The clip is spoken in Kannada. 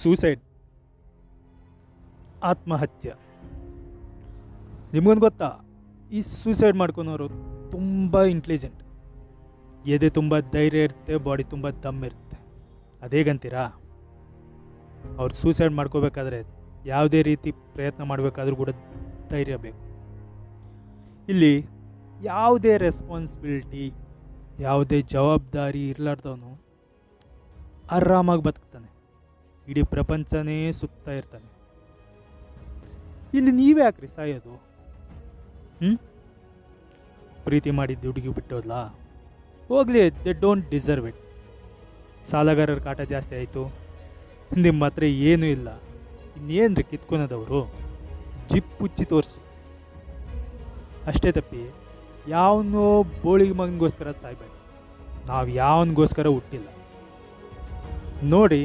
ಸೂಸೈಡ್, ಆತ್ಮಹತ್ಯೆ. ನಿಮಗೊಂದು ಗೊತ್ತಾ? ಈ ಸೂಸೈಡ್ ಮಾಡ್ಕೊಳೋರು ತುಂಬ ಇಂಟೆಲಿಜೆಂಟ್ ಎದೆ ತುಂಬ ಧೈರ್ಯ ಇರುತ್ತೆ, ಬಾಡಿ ತುಂಬ ದಮ್ ಇರುತ್ತೆ. ಅದೇಗಂತೀರಾ ಅವ್ರು ಸೂಸೈಡ್ ಮಾಡ್ಕೋಬೇಕಾದ್ರೆ ಯಾವುದೇ ರೀತಿ ಪ್ರಯತ್ನ ಮಾಡಬೇಕಾದ್ರೂ ಕೂಡ ಧೈರ್ಯ ಬೇಕು. ಇಲ್ಲಿ ಯಾವುದೇ ರೆಸ್ಪಾನ್ಸಿಬಿಲಿಟಿ ಯಾವುದೇ ಜವಾಬ್ದಾರಿ ಇರಲಾರ್ದವನು ಆರಾಮಾಗಿ ಬದುಕ್ತಾನೆ ಇಡೀ ಪ್ರಪಂಚನೇ ಸುತ್ತಾ ಇರ್ತಾನೆ. ಇಲ್ಲಿ ನೀವೇ ಯಾಕ್ರಿ ಸಾಯೋದು? ಹ್ಞೂ ಪ್ರೀತಿ ಮಾಡಿದ್ದು ಹುಡುಗಿ ಬಿಟ್ಟೋದ್ಲಾ? ಹೋಗ್ಲಿ ದೆ ಡೋಂಟ್ ಡಿಸರ್ವ್ ಇಟ್ ಸಾಲಗಾರರ ಕಾಟ ಜಾಸ್ತಿ ಆಯಿತು. ನಿಮ್ಮ ಹತ್ರ ಏನೂ ಇಲ್ಲ. ಇನ್ನೇನ್ರಿ ಕಿತ್ಕೊನದವರು ಜಿಪ್ ಉಚ್ಚಿ ತೋರಿಸು. ಅಷ್ಟೇ ತಪ್ಪಿ, ಯಾವನೋ ಬೋಳಿಗೆ ಮಗನಿಗೋಸ್ಕರ ಸಾಯ್ಬೇಡ. ನಾವು ಯಾವನಿಗೋಸ್ಕರ ಹುಟ್ಟಿಲ್ಲ. ನೋಡಿ